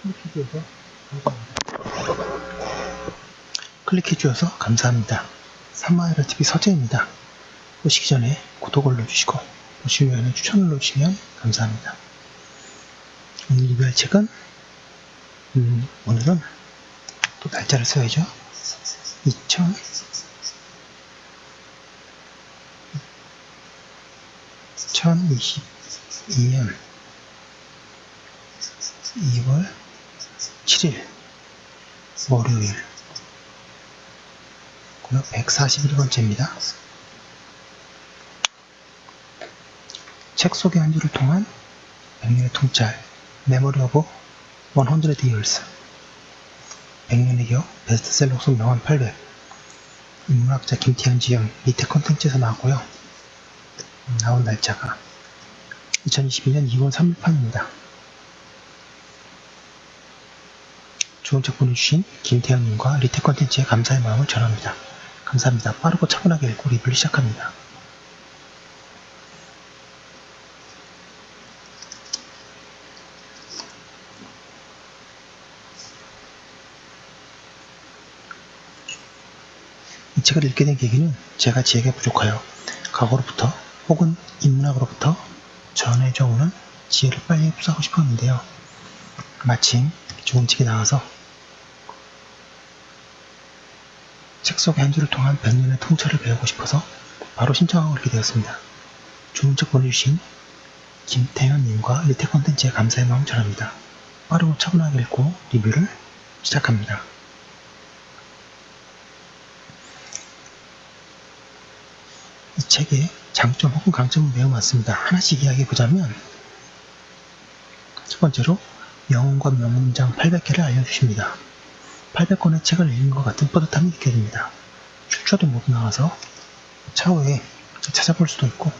클릭해주셔서 감사합니다. 클릭해주셔서 감사합니다. 3마일의 TV 서재입니다. 보시기 전에 구독을 눌러주시고 보시면 추천을 눌러주시면 감사합니다. 오늘 리뷰할 책은 음, 오늘은 또 날짜를 써야죠. 2000 2022년 2월 7일 월요일 구역 141번째입니다. 책 소개 한 주를 통한 100년의 통찰 메모리 오브 100 years 100년의 기억 베스트셀러 속 명언 800 인문학자 김태현 지영 밑에 컨텐츠에서 나왔고요. 음, 나온 날짜가 2022년 2월 3일 판입니다. 좋은 책 보내주신 김태현님과 리테 컨텐츠에 감사의 마음을 전합니다. 감사합니다. 빠르고 차분하게 읽고 리뷰를 시작합니다. 이 책을 읽게 된 계기는 제가 지혜가 부족하여 과거로부터 혹은 인문학으로부터 전해져 오는 지혜를 빨리 흡수하고 싶었는데요. 마침 좋은 책이 나와서 책 속의 한 줄을 통한 100년의 통찰을 배우고 싶어서 바로 신청하고 읽게 되었습니다. 좋은 책 보내주신 김태현님과 리테 컨텐츠에 감사의 마음 전합니다. 빠르고 차분하게 읽고 리뷰를 시작합니다. 이 책의 장점 혹은 강점은 매우 많습니다. 하나씩 이야기해보자면 첫 번째로 영혼과 명문장 800개를 알려주십니다. 800권의 책을 읽은 것 같은 뿌듯함이 됩니다. 출처도 모두 나와서 차후에 찾아볼 수도 있고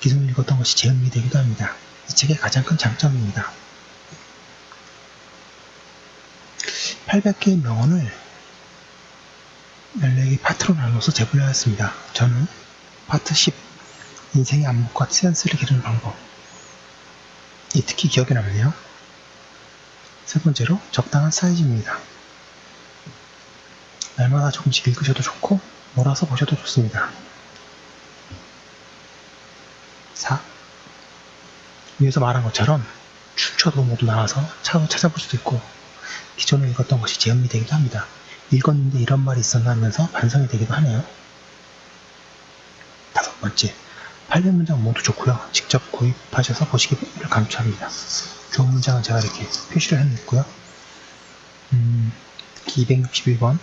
기존에 읽었던 것이 재현이 되기도 합니다. 이 책의 가장 큰 장점입니다. 800개의 명언을 14개 파트로 나눠서 재분류하였습니다. 저는 파트 10 인생의 안목과 센스를 기르는 방법 이 특히 기억에 남네요. 세 번째로 적당한 사이즈입니다. 날마다 조금씩 읽으셔도 좋고 몰아서 보셔도 좋습니다. 4. 위에서 말한 것처럼 출처도 모두 나와서 차후 찾아볼 수도 있고 기존에 읽었던 것이 재현이 되기도 합니다. 읽었는데 이런 말이 있었나 하면서 반성이 되기도 하네요. 다섯 번째, 800 문장 모두 좋고요. 직접 구입하셔서 보시기를 강추합니다. 좋은 문장은 제가 이렇게 표시를 해놓고요. 음, 특히 261번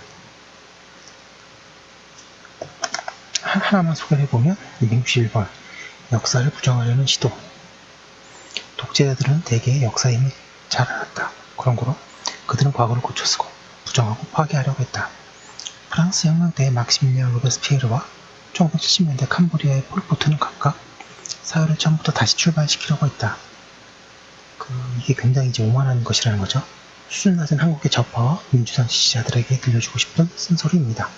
하나만 소개를 해보면 261번 역사를 부정하려는 시도 독재자들은 대개 역사의 힘을 잘 알았다. 그런 거로 그들은 과거를 고쳐쓰고 부정하고 파괴하려고 했다. 프랑스 혁명 때 막시밀리안 로베스피에르와 1970년대 캄보디아의 폴포트는 각각 사회를 처음부터 다시 출발시키려고 했다. 그, 이게 굉장히 이제 오만한 것이라는 거죠. 수준 낮은 한국의 좌파와 민주당 지지자들에게 들려주고 싶은 쓴소리입니다.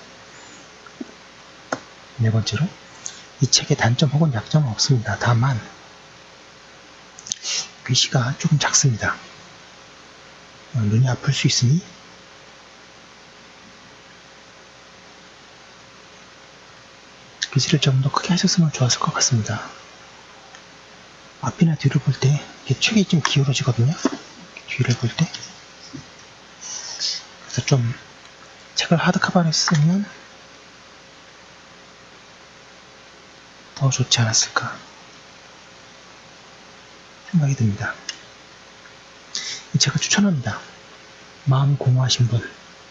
네 번째로, 이 책의 단점 혹은 약점은 없습니다. 다만, 글씨가 조금 작습니다. 어, 눈이 아플 수 있으니 글씨를 좀 더 크게 하셨으면 좋았을 것 같습니다. 앞이나 뒤를 볼 때 책이 좀 기울어지거든요. 뒤를 볼 때. 그래서 좀 책을 하드카바로 쓰면 더 좋지 않았을까 생각이 듭니다. 이 책을 추천합니다. 마음이 공허하신 분,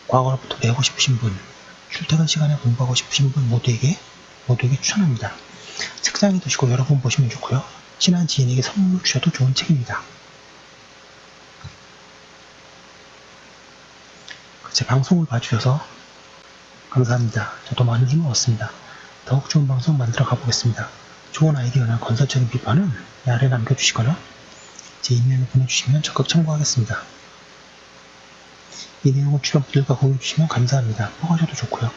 과거로부터 배우고 싶으신 분, 출퇴근 시간에 공부하고 싶으신 분 모두에게 모두에게 추천합니다. 책장에 두시고 여러 번 보시면 좋고요. 친한 지인에게 선물 주셔도 좋은 책입니다. 제 방송을 봐주셔서 감사합니다. 저도 많은 힘을 얻습니다. 더욱 좋은 방송 만들어 가보겠습니다. 좋은 아이디어나 건설적인 비판은 아래 남겨주시거나 제 이메일로 보내주시면 적극 참고하겠습니다. 이 내용을 주변 분들과 공유해주시면 감사합니다. 포가셔도 좋고요.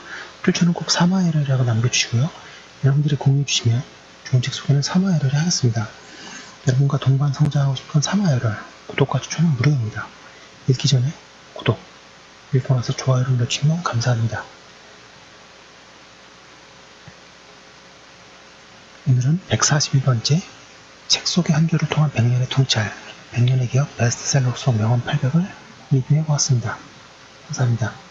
추천은 꼭 3화에러라고 남겨주시고요. 여러분들이 공유해주시면 좋은 책 소개는 3화에러를 하겠습니다. 여러분과 동반 성장하고 싶은 3화에러 구독과 추천은 무료입니다. 읽기 전에 구독, 읽고 나서 좋아요를 눌러주시면 감사합니다. 오늘은 141번째 책 속의 한 줄을 통한 100년의 통찰, 100년의 기억 베스트셀러 속 명언 800을 리뷰해 보았습니다. 감사합니다.